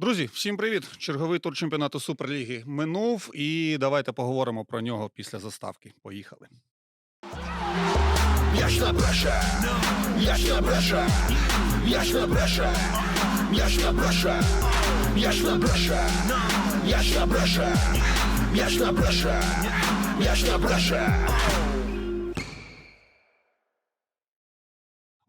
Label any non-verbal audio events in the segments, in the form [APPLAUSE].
Друзі, всім привіт! Черговий тур чемпіонату Суперліги минув, і давайте поговоримо про нього після заставки. Поїхали. М'яч на бреше, м'яч на бреше, м'яч на бреше, м'яч на бреше, м'яч на бреше, м'яч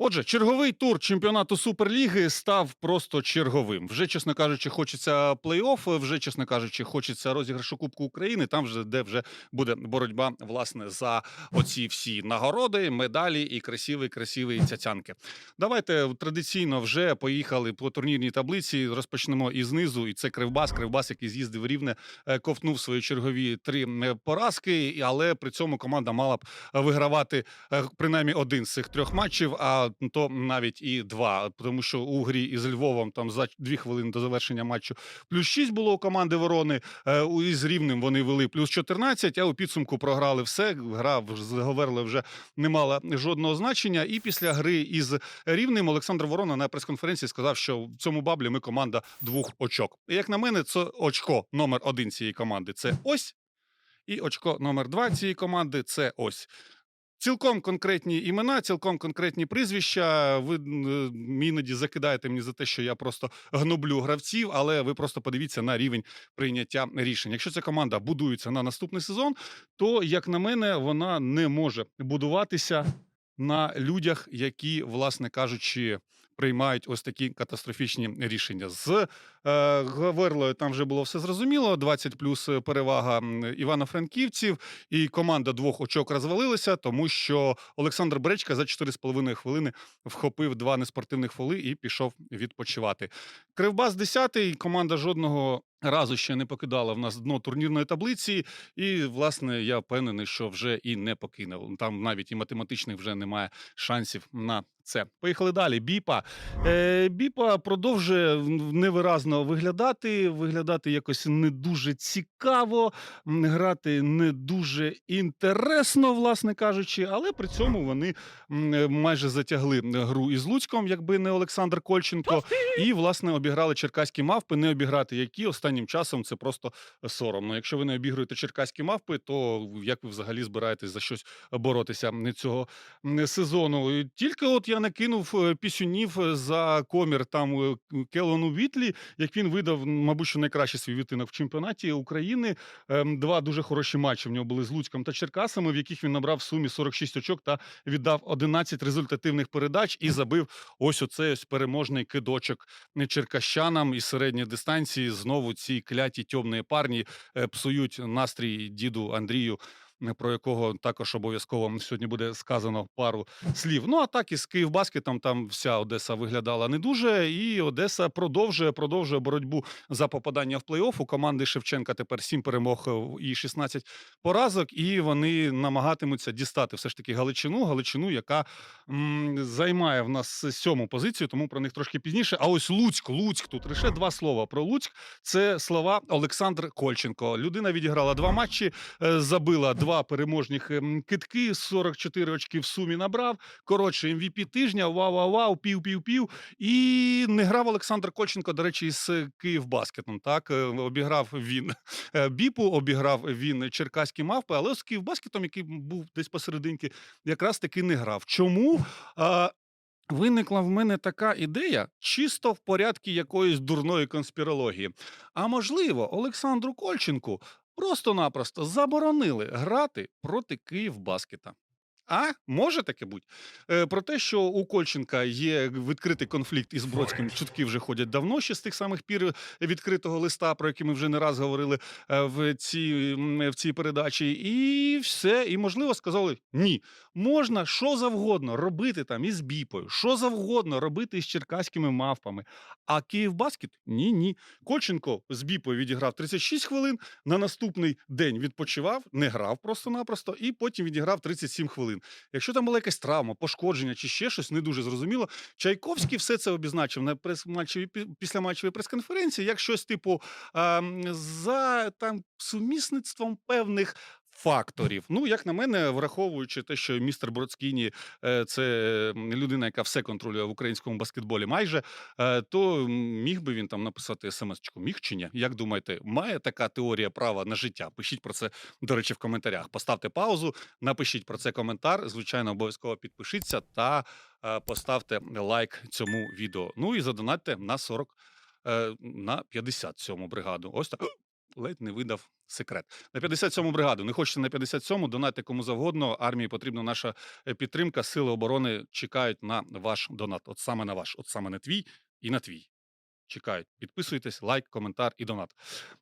Отже, черговий тур чемпіонату Суперліги став просто черговим. Вже, чесно кажучи, хочеться плей-офф, вже, чесно кажучи, хочеться розіграшу Кубку України. Там вже де вже буде боротьба власне за оці всі нагороди, медалі і красиві, красиві цяцянки. Давайте традиційно вже поїхали по турнірній таблиці. Розпочнемо із низу. І це Кривбас. Кривбас, який з'їздив рівне, е, ковтнув свої чергові три е, поразки, але при цьому команда мала б вигравати е, принаймні один з цих трьох матчів, а то навіть і два. Тому що у грі із Львовом там за дві хвилини до завершення матчу плюс 6 було у команди Ворони. е, Із Рівнем вони вели плюс 14, а у підсумку програли все. Гра заговорили вже не мала жодного значення. І після гри із Рівнем Олександр Ворона на прес-конференції сказав, що в цьому баблі ми команда двох очок. І як на мене, це очко номер один цієї команди це ось. І очко номер два цієї команди це ось. Цілком конкретні імена, цілком конкретні прізвища. Ви м, іноді закидаєте мені за те, що я просто гноблю гравців, але ви просто подивіться на рівень прийняття рішень. Якщо ця команда будується на наступний сезон, то як на мене, вона не може будуватися на людях, які, власне кажучи, приймають ось такі катастрофічні рішення. З е, Гаверлою там вже було все зрозуміло. 20 плюс перевага Івано-Франківців, і команда двох очок розвалилася, тому що Олександр Бречка за 4,5 хвилини вхопив два неспортивних фоли і пішов відпочивати. Кривбас 10-й, команда жодного разу ще не покидала в нас дно турнірної таблиці. І, власне, я впевнений, що вже і не покине. Там навіть і математичних вже немає шансів на це. Поїхали далі. Біпа. Е, Біпа продовжує невиразно виглядати, виглядати якось не дуже цікаво, грати не дуже інтересно, власне кажучи, але при цьому вони е, майже затягли гру із Луцьком, якби не Олександр Кольченко, і власне обіграли черкаські мавпи. Не обіграти які останнім часом це просто соромно. Якщо ви не обігруєте черкаські мавпи, то як ви взагалі збираєтесь за щось боротися цього сезону? Тільки от я накинув е, пісюнів е, за комір там Келону Вітлі, як він видав, мабуть, що найкращий свій відтинок в чемпіонаті України. Ем, Два дуже хороші матчі в нього були з Луцьком та Черкасами, в яких він набрав в сумі 46 очок та віддав 11 результативних передач і забив ось оцей ось переможний кидочок черкащанам із середньої дистанції. Знову ці кляті тьомні парні е, псують настрій діду Андрію. Про якого також обов'язково сьогодні буде сказано пару слів. Ну а так із Київбаскетом там вся Одеса виглядала не дуже, і Одеса продовжує продовжує боротьбу за попадання в плей-офф. У команди Шевченка тепер 7 перемог е, і 16 поразок, і вони намагатимуться дістати все ж таки Галичину. Галичину, яка м, займає в нас сьому позицію, тому про них трошки пізніше. А ось Луцьк, Луцьк тут лише два слова про Луцьк. Це слова Олександр Кольченко. Людина відіграла два матчі, е, забила два переможних ем, китки, 44 очки в сумі набрав. Коротше, MVP тижня, вау-вау-вау, пів-пів-пів. І не грав Олександр Кольченко, до речі, з Київбаскетом. Так, Е, обіграв він е, Біпу, обіграв він черкаські мавпи, але з Київбаскетом, який був десь посерединки, якраз таки не грав. Чому? Виникла в мене така ідея, чисто в порядку якоїсь дурної конспірології. А можливо, Олександру Кольченку просто-напросто заборонили грати проти Київбаскета. А може таке бути? Е, про те, що у Кольченка є відкритий конфлікт із Бродським, чутки вже ходять давно ще з тих самих пір відкритого листа, про який ми вже не раз говорили е, в цій, в цій передачі. І все. І можливо сказали: ні, можна що завгодно робити там із біпою, що завгодно робити із черкаськими мавпами. А Київбаскет ні, ні. Кольченко з біпою відіграв 36 хвилин. На наступний день відпочивав, не грав просто-напросто, і потім відіграв 37 хвилин. Якщо там була якась травма, пошкодження чи ще щось, не дуже зрозуміло. Чайковський все це обізначив на прес-матчевій пі- післяматчевій прес-конференції, як щось типу за там сумісництвом певних факторів. Ну, як на мене, враховуючи те, що містер Бродскіні е, це людина, яка все контролює в українському баскетболі, майже е, то міг би він там написати смс-очку. Міг чи ні? Як думаєте, має така теорія права на життя? Пишіть про це, до речі, в коментарях. Поставте паузу, напишіть про це коментар. Звичайно, обов'язково підпишіться та е, поставте лайк цьому відео. Ну і задонатьте на 40 е, на 57 бригаду. Ось так. Ледь не видав секрет. На 57 бригаду. Не хочете на 57-му, донайте кому завгодно. Армії потрібна наша е, підтримка. Сили оборони чекають на ваш донат. От саме на ваш, от саме на твій і на твій. Чекають. Підписуйтесь, лайк, коментар і донат.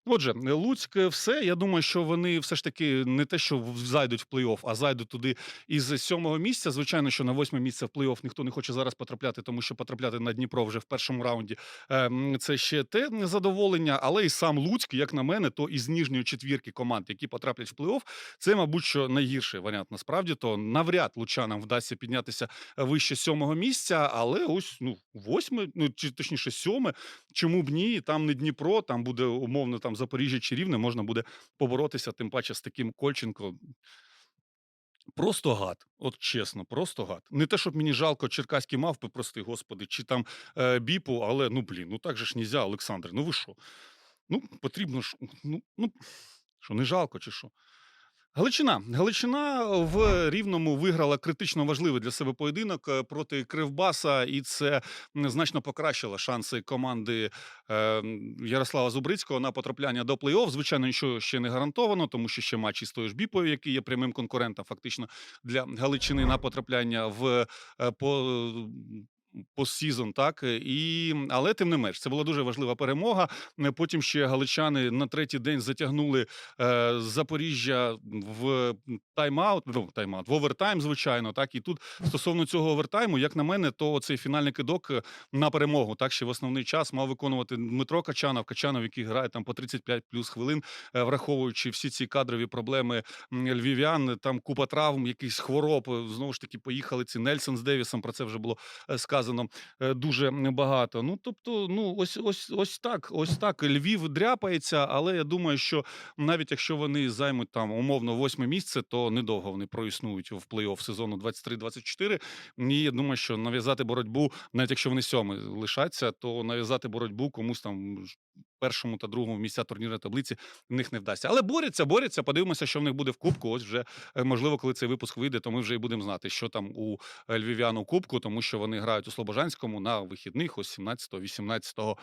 Отже, е, Луцьк, е, все. Я думаю, що вони все ж таки не те, що зайдуть в плей-офф, а зайдуть туди із сьомого місця. Звичайно, що на восьме місце в плей-офф ніхто не хоче зараз потрапляти, тому що потрапляти на Дніпро вже в першому раунді ем, це ще те задоволення. Але і сам Луцьк, як на мене, то із ніжньої четвірки команд, які потраплять в плей-офф, це, мабуть, що найгірший варіант. Насправді то навряд лучанам вдасться піднятися вище сьомого місця, але ось ну восьме, ну чи точніше сьоме. Чому б ні? Там не Дніпро, там буде умовно там Запоріжжя чи Рівне, можна буде поборотися, тим паче з таким Кольченко. Просто гад, от чесно, просто гад. Не те, щоб мені жалко черкаські мавпи, прости господи, чи там е, біпу, але ну блін, ну так же ж нельзя, Олександр. Ну ви що? Ну, потрібно ж. Ну, ну що, не жалко, чи що? Галичина. Галичина в Рівному виграла критично важливий для себе поєдинок е, проти Кривбаса, і це значно покращило шанси команди е, Ярослава Зубрицького на потрапляння до плей-офф. Звичайно, нічого ще не гарантовано, тому що ще матч із тою ж біпою, який є прямим конкурентом, фактично для Галичини на потрапляння в е, по. Постсізон, так і але тим не менш, це була дуже важлива перемога. Е, Потім ще галичани на третій день затягнули е, Запоріжжя в тайм-аут, ну, тайм-аут, в овертайм, звичайно. Так і тут стосовно цього овертайму, як на мене, то цей фінальний кидок е, на перемогу. Так ще в основний час мав виконувати Дмитро Качанов. Качанов, який грає там по 35 плюс хвилин, е, враховуючи всі ці кадрові проблеми львів'ян, там купа травм, якихось хвороб. е, Знову ж таки, поїхали ці Нельсон з Девісом. Про це вже було е, сказано е, дуже багато. Ну тобто, ну ось ось ось так. Ось так. Львів дряпається, але я думаю, що навіть якщо вони займуть там умовно восьме місце, то недовго вони проіснують в плей-офф сезону 23-24. І я думаю, що нав'язати боротьбу, навіть якщо вони сьоми лишаться, то нав'язати боротьбу комусь там першому та другому місця турнірної таблиці в них не вдасться. Але борються, борються. Подивимося, що в них буде в кубку. Ось вже е, можливо, коли цей випуск вийде, то ми вже і будемо знати, що там у львів'яну кубку, тому що вони грають у Слобожанському на вихідних, ось 17-18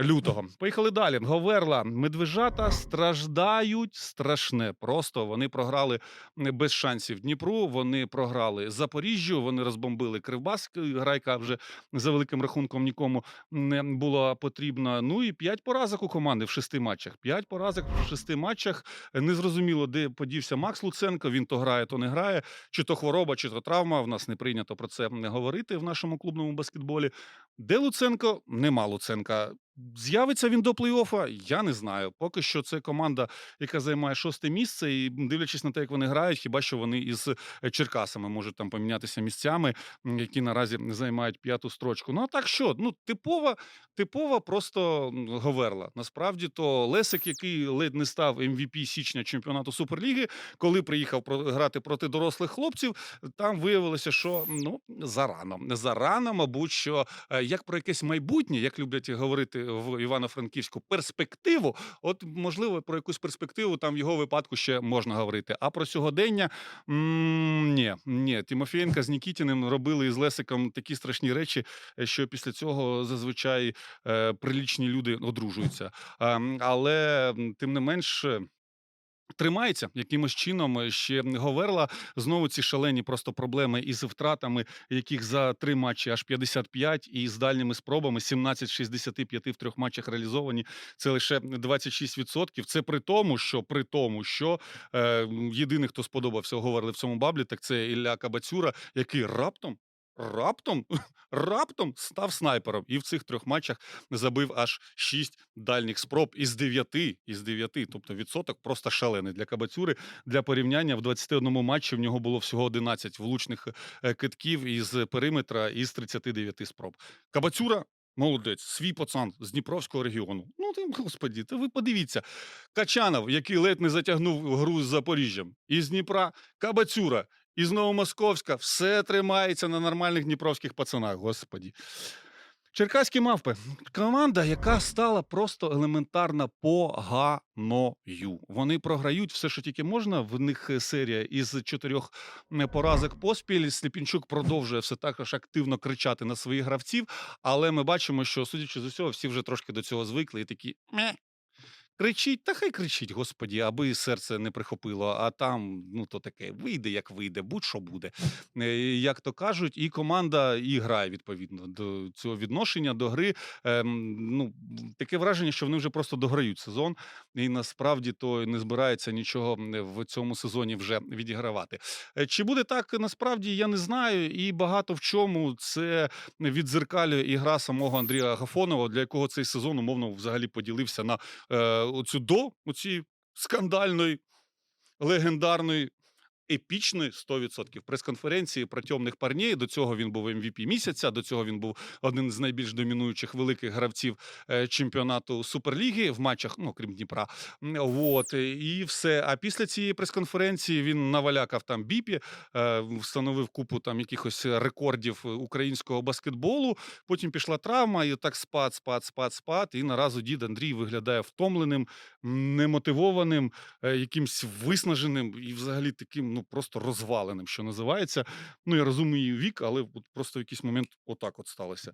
лютого. Поїхали далі. Говерла, медвежата страждають страшне. Просто вони програли м, без шансів Дніпру. Вони програли Запоріжжю. Вони розбомбили Кривбас. Грайка вже за великим рахунком нікому не була потрібна. Ну і п'ять поразок у команди в шести матчах. П'ять поразок в шести матчах. Незрозуміло, де подівся Макс Луценко. Він то грає, то не грає. Чи то хвороба, чи то травма. В нас не прийнято про це говорити в нашому клубному баскетболі. Де Луценко? Нема Луценка. З'явиться він до плей-оффа? Я не знаю. Поки що це команда, яка займає шосте місце, і дивлячись на те, як вони грають, хіба що вони із е, Черкасами можуть там помінятися місцями, які наразі займають п'яту строчку. Ну а так що? Ну, типова, типова просто говерла. Насправді то Лесик, який ледь не став MVP січня чемпіонату Суперліги, коли приїхав грати проти дорослих хлопців, там виявилося, що ну зарано. Зарано, мабуть, що е, як про якесь майбутнє, як люблять говорити в Івано-Франківську, перспективу. От можливо, про якусь перспективу там в його випадку ще можна говорити. А про сьогодення ні, ні. Тимофієнка з Нікітіним робили із Лесиком такі страшні речі, е, що після цього зазвичай е, прилічні люди одружуються. Але тим не менш. Тримається якимось чином е, ще Говерла. Знову ці шалені просто проблеми із втратами, яких за три матчі аж 55, і з дальніми спробами 17 з 65 в трьох матчах реалізовані. Це лише 26%. Це при тому, що при тому, що е, єдиний, хто сподобався, говорили в цьому баблі, так це Ілля Кабацюра, який раптом. Раптом [LAUGHS] раптом став снайпером і в цих трьох матчах забив аж шість дальніх спроб із дев'яти. Із дев'яти. Тобто відсоток просто шалений для Кабацюри. Для порівняння в 21 матчі в нього було всього 11 влучних е, китків із периметра із 39 спроб. Кабацюра Молодець, свій пацан з Дніпровського регіону. Ну ти, господі, та ви подивіться. Качанов, який ледь не затягнув гру з Запоріжжям, із Дніпра, Кабацюра, із Новомосковська, все тримається на нормальних дніпровських пацанах, господі. Черкаські мавпи команда, яка стала просто елементарно поганою. Вони програють все, що тільки можна. В них е, серія із чотирьох поразок поспіль. Сліпінчук продовжує все також активно кричати на своїх гравців. Але ми бачимо, що судячи з усього, всі вже трошки до цього звикли і такі. Кричіть, та хай кричіть, господі, аби серце не прихопило. А там, ну то таке, вийде, як вийде, будь-що буде. Е, Як то кажуть, і команда і грає відповідно до цього відношення до гри. Ем, ну, таке враження, що вони вже просто дограють сезон, і насправді то не збирається нічого в цьому сезоні вже відігравати. Е, Чи буде так насправді, я не знаю. І багато в чому це відзеркалює і гра самого Андрія Агафонова, для якого цей сезон умовно взагалі поділився на е, оцю до оці скандальної, легендарної. Епічної 100% прес-конференції про темних парней. До цього він був MVP місяця. До цього він був один з найбільш домінуючих великих гравців е, чемпіонату Суперліги в матчах, ну крім Дніпра. От е, і все. А після цієї прес-конференції він навалякав там біпі, е, встановив купу там якихось рекордів українського баскетболу. Потім пішла травма, і так спад, спад, спад, спад. І наразу дід Андрій виглядає втомленим, немотивованим, якимсь виснаженим і взагалі таким, ну просто розваленим, що називається. Ну я розумію вік, але от просто в якийсь момент отак от сталося.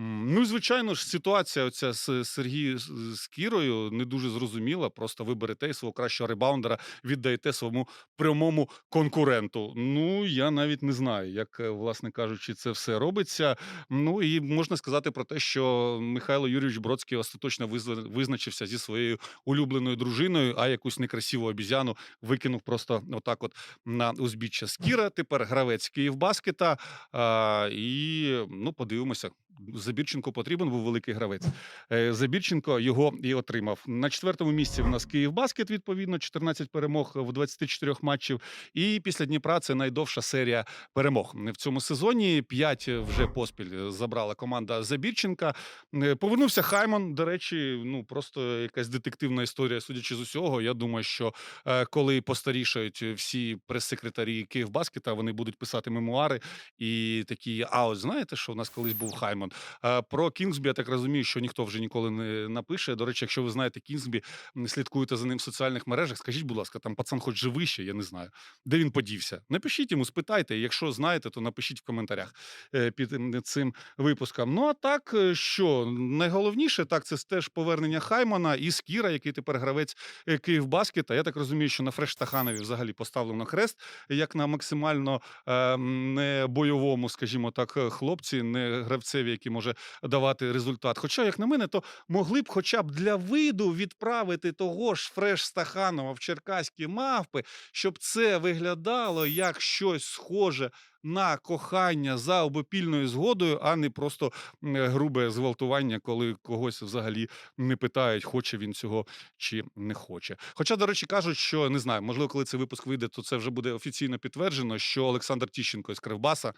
Ну звичайно ж, ситуація оця з Сергією з- Кірою не дуже зрозуміла. Просто ви берете і свого кращого ребаундера, віддаєте своєму прямому конкуренту. Ну я навіть не знаю, як е, власне кажучи, це все робиться. Ну і можна сказати про те, що Михайло Юрійович Бродський остаточно визна- визначився зі своєю улюбленою дружиною, а якусь некрасиву обізяну викинув просто отак, от на узбіччя Скіра. Тепер гравець Київбаскета. А, і ну подивимося. Забірченко потрібен був великий гравець. Е, Забірченко його і отримав. На четвертому місці в нас Київбаскет, відповідно, 14 перемог в 24 матчів. І після Дніпра це найдовша серія перемог в цьому сезоні. П'ять вже поспіль забрала команда Забірченка. Е, Повернувся Хаймон. До речі, ну просто якась детективна історія, судячи з усього. Я думаю, що е, коли постарішають всі прес-секретарі Київбаскета, вони будуть писати мемуари і такі. А от знаєте, що в нас колись був Хаймон? Е, Про Кінгсбі, я так розумію, що ніхто вже ніколи не напише. До речі, якщо ви знаєте Кінгсбі, слідкуєте за ним в соціальних мережах, скажіть, будь ласка, там пацан хоч живий ще, я не знаю. Де він подівся? Напишіть йому, спитайте. Якщо знаєте, то напишіть в коментарях е, під цим випуском. Ну а так, е, що найголовніше, так це теж повернення Хаймана і Скіра, який тепер гравець е, Київбаскета. Я так розумію, що на Фреш Стаханові взагалі поставлено хрест як на максимально е, не бойовому, скажімо так, хлопці, не гравцеві, який може давати результат. Хоча, як на мене, то могли б хоча б для виду відправити того ж Фреш Стаханова в черкаські мавпи, щоб це виглядало як щось схоже на кохання за обопільною згодою, а не просто грубе зґвалтування, коли когось взагалі не питають, хоче він цього чи не хоче. Хоча, до речі, кажуть, що не знаю, можливо, коли цей випуск вийде, то це вже буде офіційно підтверджено, що Олександр Тіщенко із Кривбаса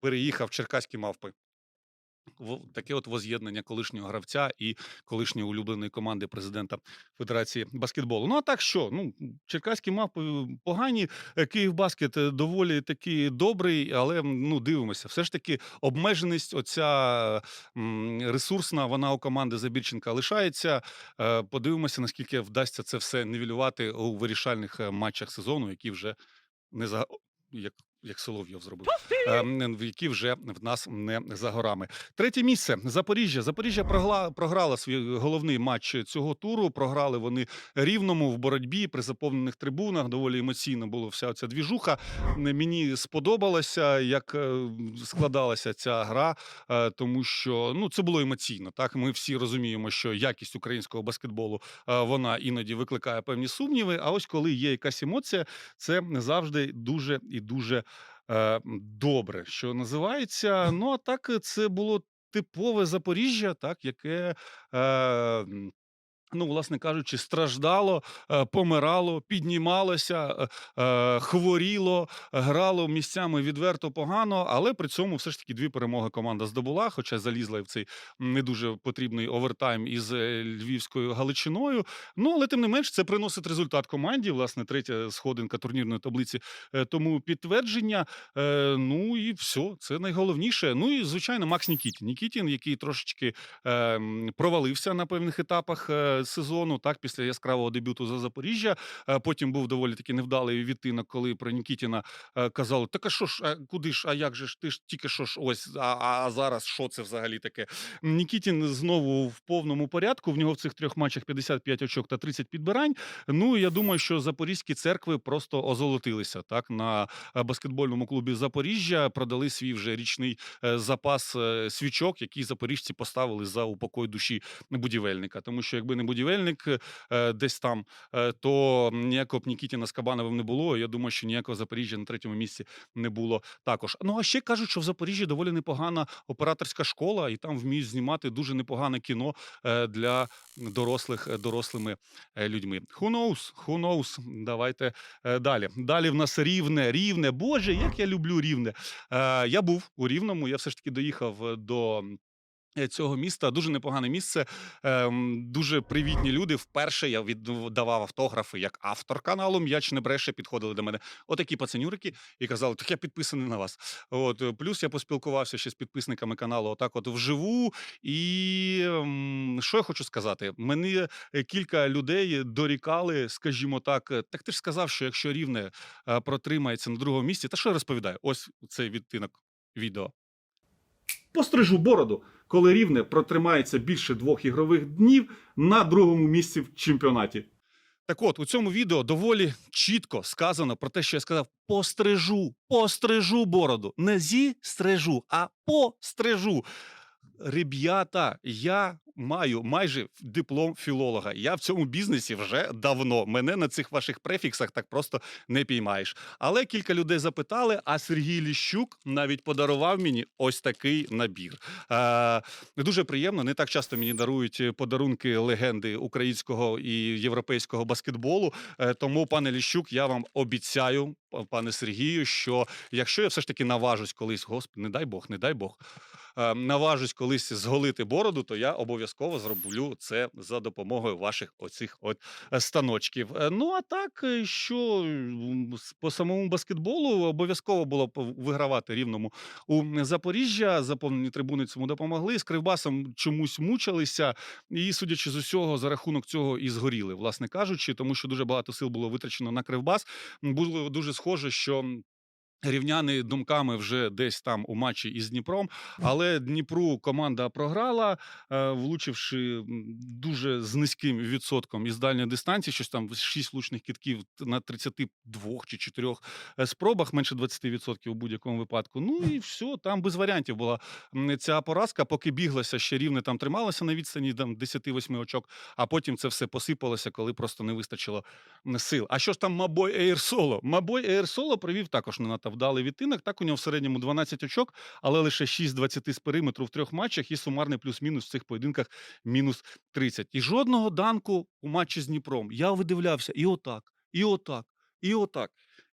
переїхав в черкаські мавпи. Таке от воз'єднання колишнього гравця і колишньої улюбленої команди президента Федерації баскетболу. Ну а так що? Ну, черкаські мавпи погані. е, Київбаскет е, доволі таки добрий, але ну дивимося. Все ж таки, обмеженість, оця ресурсна, вона у команди Забірченка лишається. Е, Подивимося, наскільки вдасться це все нівелювати у вирішальних е, матчах сезону, які вже не за як, як Соловйов зробив, ем, які вже в нас не за горами. Третє місце Запоріжжя. Запоріжжя прогла, програла свій головний матч цього туру. Програли вони рівному в боротьбі при заповнених трибунах. Доволі емоційно була вся ця двіжуха. Мені сподобалося, як е, складалася ця гра, е, тому що ну це було емоційно. Так ми всі розуміємо, що якість українського баскетболу е, вона іноді викликає певні сумніви. А ось коли є якась емоція, це завжди дуже і дуже добре, що називається. Ну а так е, це було типове Запоріжжя, так яке. Ну, власне кажучи, страждало, е, помирало, піднімалося, е, е, хворіло, грало місцями відверто погано, але при цьому все ж таки дві перемоги команда здобула, хоча залізла в цей не дуже потрібний овертайм із львівською Галичиною. Ну, але тим не менш, це приносить результат команді. Власне, третя сходинка турнірної таблиці. Тому підтвердження. Ну і все, це найголовніше. Ну і звичайно, Макс Нікітін. Нікітін, який трошечки е, провалився на певних етапах сезону, так після яскравого дебюту за Запоріжжя. Е, Потім був доволі таки невдалий відтинок, коли про Нікітіна е, казали: так а що ж, а куди ж, а як же ж ти ж тільки що ж ось, а, а зараз що це взагалі таке? Нікітін знову в повному порядку. В нього в цих трьох матчах 55 очок та 30 підбирань. Ну я думаю, що запорізькі церкви просто озолотилися так на е, баскетбольному клубі Запоріжжя. Продали свій вже річний е, запас е, свічок, які запоріжці поставили за упокой душі будівельника. Тому що якби не будівельник е, десь там, е, то ніякого б Нікітіна з Кабановим не було. Я думаю, що ніякого Запоріжжя на третьому місці не було також. Ну а ще кажуть, що в Запоріжжі доволі непогана операторська школа, і там вміють знімати дуже непогане кіно е, для дорослих дорослими людьми. Who knows? Who knows? Давайте далі. Далі в нас рівне, рівне. Боже, як я люблю рівне. Я був у Рівному. Я все ж таки доїхав до. Е, Цього міста дуже непогане місце, ем, дуже привітні люди. Вперше я віддавав автографи як автор каналу М'яч не бреше. Підходили до мене отакі пацанюрики і казали, так я підписаний на вас. От е, плюс я поспілкувався ще з підписниками каналу, отак, от вживу. І ем, що я хочу сказати? Мені е, кілька людей дорікали, скажімо так. Так ти ж сказав, що якщо рівне протримається на другому місці, та що я розповідаю? Ось цей відтинок відео. Пострижу бороду, коли рівне протримається більше двох ігрових днів на другому місці в чемпіонаті. Так от, у цьому відео доволі чітко сказано про те, що я сказав: пострижу, пострижу бороду. Не зістрижу, а пострижу. Ребята, я маю майже диплом філолога. Я в цьому бізнесі вже давно. Мене на цих ваших префіксах так просто не піймаєш. Але кілька людей запитали, а Сергій Ліщук навіть подарував мені ось такий набір. Е, дуже приємно. Не так часто мені дарують подарунки легенди українського і європейського баскетболу. Е, тому, пане Ліщук, я вам обіцяю, пане Сергію, що якщо я все ж таки наважусь колись, господи, не дай Бог, не дай Бог. е, Наважусь колись зголити бороду, то я обов'язково зроблю це за допомогою ваших оцих от е, станочків. Е, Ну а так, е, що по самому баскетболу обов'язково було вигравати рівному у Запоріжжя. Заповнені трибуни цьому допомогли. З Кривбасом чомусь мучилися, і судячи з усього, за рахунок цього і згоріли, власне кажучи, тому що дуже багато сил було витрачено на Кривбас. Було дуже схоже, що. М, Рівняни думками вже десь там у матчі із Дніпром, але Дніпру команда програла, е, влучивши дуже з низьким відсотком із дальньої дистанції, щось там 6 влучних кітків на 32 чи 4 е, спробах, менше 20% у будь-якому випадку. Ну і все, там без варіантів була ця поразка, поки біглася ще рівне там трималася на відстані там 10-8 очок, а потім це все посипалося, коли просто не вистачило сил. А що ж там Мабой Ейр Соло? Мабой Ейр Соло провів також не надто вдалий відтинок. Так у нього в середньому 12 очок, але лише 6 з 20 з периметру в трьох матчах і сумарний плюс-мінус в цих поєдинках мінус 30. І жодного данку у матчі з Дніпром. Я видивлявся і отак, і отак, і отак.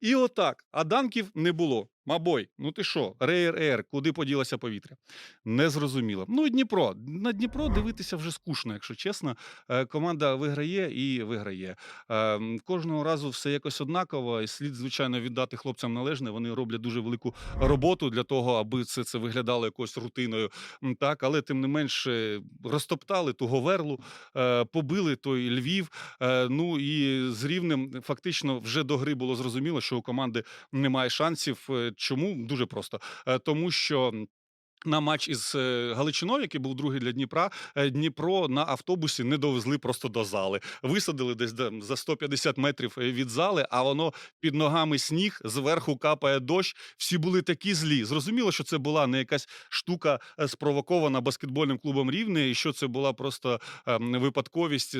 І отак. А данків не було. Мабой, ну ти що, Рейер Ейр, куди поділося повітря? Незрозуміло. Ну і Дніпро. На Дніпро дивитися вже скучно, якщо чесно. Е, Команда виграє і виграє. Е, Кожного разу все якось однаково, і слід, звичайно, віддати хлопцям належне. Вони роблять дуже велику роботу для того, аби це, це виглядало якоюсь рутиною. Так, але тим не менш е, розтоптали ту Говерлу, е, побили той Львів. Ну і з рівнем фактично вже до гри було зрозуміло, що у команди немає шансів. Чому дуже просто Е, тому, що. На матч із е, Галичиною, який був другий для Дніпра, е, Дніпро на автобусі не довезли просто до зали. Висадили десь де- за 150 метрів е, від зали, а воно під ногами сніг, зверху капає дощ. Всі були такі злі. Зрозуміло, що це була не якась штука спровокована баскетбольним клубом Рівне, і що це була просто ем, випадковість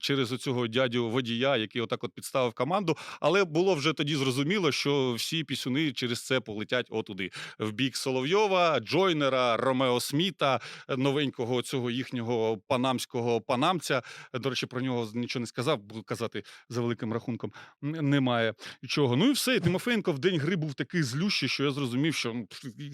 через оцього дядю водія, який отак от підставив команду. Але було вже тоді зрозуміло, що всі пісюни через це полетять отуди в бік Соловйова, Джойна. Жойнера, Ромео Сміта, е, новенького цього їхнього панамського панамця. Е, До речі, про нього нічого не сказав, буду казати за великим рахунком. Немає чого. Ну і все. І Тимофеєнко в день гри був такий злющий, що я зрозумів, що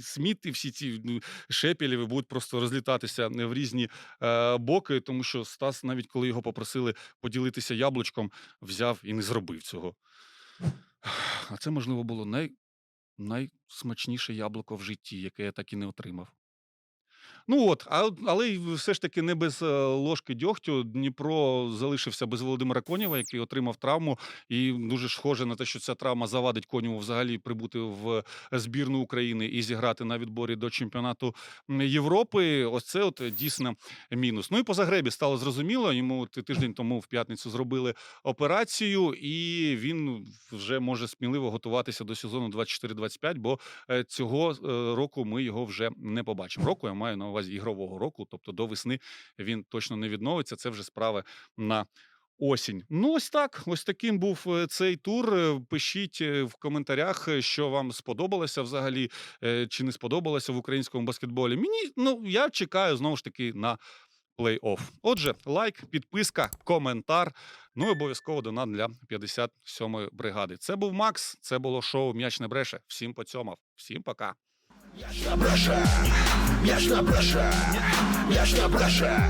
Сміт і всі ці ну, будуть просто розлітатися в різні е, боки, тому що Стас, навіть коли його попросили поділитися яблучком, взяв і не зробив цього. А це, можливо, було най... найсмачніше яблуко в житті, яке я так і не отримав. Ну от, а, але все ж таки не без е, ложки дьогтю. Дніпро залишився без Володимира Конєва, який отримав травму, і дуже схоже на те, що ця травма завадить Конєву взагалі прибути в збірну України і зіграти на відборі до чемпіонату Європи. Ось це от дійсно мінус. Ну і по Загребі стало зрозуміло. Йому тиждень тому в п'ятницю зробили операцію, і він вже може сміливо готуватися до сезону 24-25, бо е, цього е, року ми його вже не побачимо. Року я маю на увазі ігрового року, тобто до весни він точно не відновиться. Це вже справи на. Осінь. Ну, ось так. Ось таким був е, цей тур. Е, Пишіть е, в коментарях, що вам сподобалося взагалі, чи не сподобалося в українському баскетболі. Мені ну я чекаю знову ж таки на плей-офф. Отже, лайк, підписка, коментар. Ну і обов'язково донат для 57-ї бригади. Це був Макс. Це було шоу М'яч не бреше. Всім поцьомав. Всім пока. М'яч не ж на не я ж не бреше,